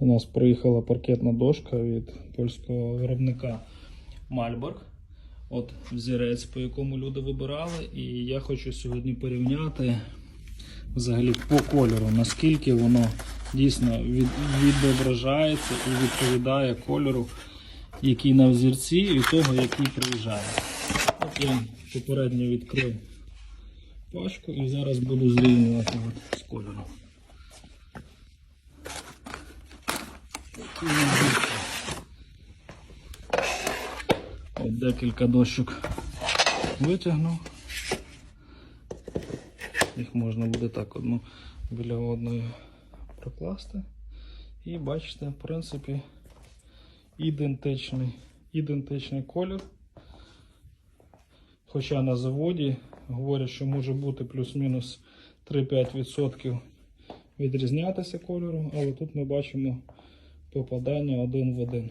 У нас приїхала паркетна дошка від польського виробника Мальборг. От взірець, по якому люди вибирали. І я хочу сьогодні порівняти взагалі по кольору, наскільки воно дійсно від, відображається і відповідає кольору, який на взірці, і того, який приїжджає. От я попередньо відкрив пачку і зараз буду зрівнювати з кольором. Декілька дощок витягнув. Їх можна буде так одну біля одної прокласти. І бачите, в принципі, ідентичний, ідентичний колір. Хоча на заводі говорять, що може бути плюс-мінус 3-5% відрізнятися кольором, але тут ми бачимо попадання один в один.